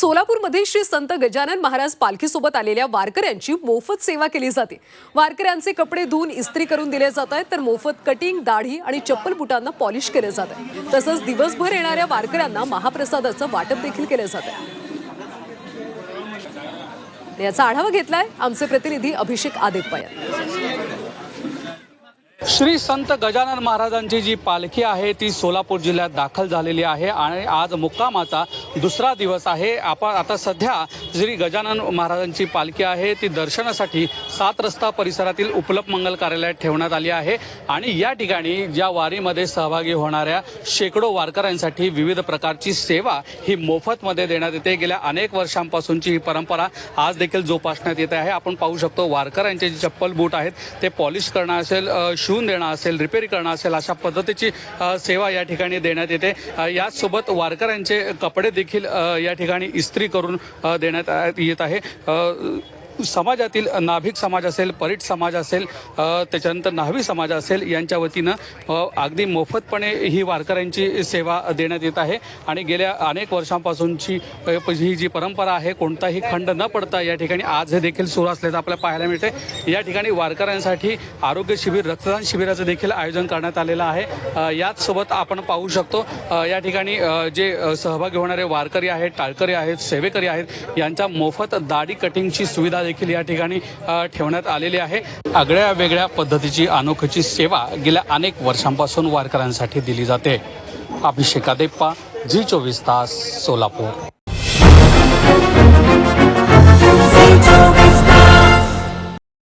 सोलापूरमध्ये श्री संत गजानन महाराज पालखीसोबत आलेल्या वारकऱ्यांची मोफत सेवा केली जाते. वारकऱ्यांचे कपडे धुवून इस्त्री करून दिले जात आहेत तर मोफत कटिंग दाढी आणि चप्पल बुटांना पॉलिश केले जात आहे. तसंच दिवसभर येणाऱ्या वारकऱ्यांना महाप्रसादाचं वाटप देखील केलं जात आहे. याचा आढावा घेतलाय आमचे प्रतिनिधी अभिषेक आदेप्पा श्री संत गजानन महाराजांची जी पालखी आहे ती सोलापूर जिल्ह्यात दाखल झालेली आहे आणि आज मुक्कामाचा दुसरा दिवस आहे. आपण आता सध्या श्री गजानन महाराजांची पालखी आहे. ती दर्शनासाठी सात रस्ता परिसरातील उपलब्ध मंगल कार्यालयात ठेवण्यात आली आहे आणि या ठिकाणी ज्या वारीमध्ये सहभागी होणाऱ्या शेकडो वारकऱ्यांसाठी विविध प्रकारची सेवा ही मोफतमध्ये देण्यात येते. गेल्या अनेक वर्षांपासूनची ही परंपरा आज देखील जोपासण्यात येत आहे. आपण पाहू शकतो वारकऱ्यांचे जे चप्पल बूट आहेत ते पॉलिश करणं असेल शूज धुवून देणं असेल रिपेअर करणं असेल अशा पद्धतीची सेवा या ठिकाणी देण्यात येते. याचसोबत वारकऱ्यांचे कपडे देखील या ठिकाणी इस्त्री करून देण्यात येत आहे. समाजातील नाभिक समाज असेल परीट समाज असेल त्याच्यानंतर न्हावी समाज असेल यांच्या वतीनं अगदी मोफतपणे ही वारकऱ्यांची सेवा देण्यात येत आहे. आणि गेल्या अनेक वर्षांपासूनची ही जी परंपरा आहे कोणताही खंड न पडता या ठिकाणी आज हे देखील सुरू असल्याचं आपल्याला पाहायला मिळते या ठिकाणी वारकऱ्यांसाठी आरोग्य शिबिर रक्तदान शिबिराचं देखील आयोजन करण्यात आलेलं आहे. याचसोबत आपण पाहू शकतो या ठिकाणी जे सहभागी होणारे वारकरी आहेत टाळकरी आहेत सेवेकरी आहेत यांच्या मोफत दाढी कटिंगची सुविधा देखील या ठिकाणी ठेवण्यात आलेली आहे. आगळ्या वेगळ्या पद्धतीची अनोखीची सेवा गेल्या अनेक वर्षांपासून वारकऱ्यांसाठी दिली जाते. अभिषेकादेप्पा जी चोवीस तास सोलापूर.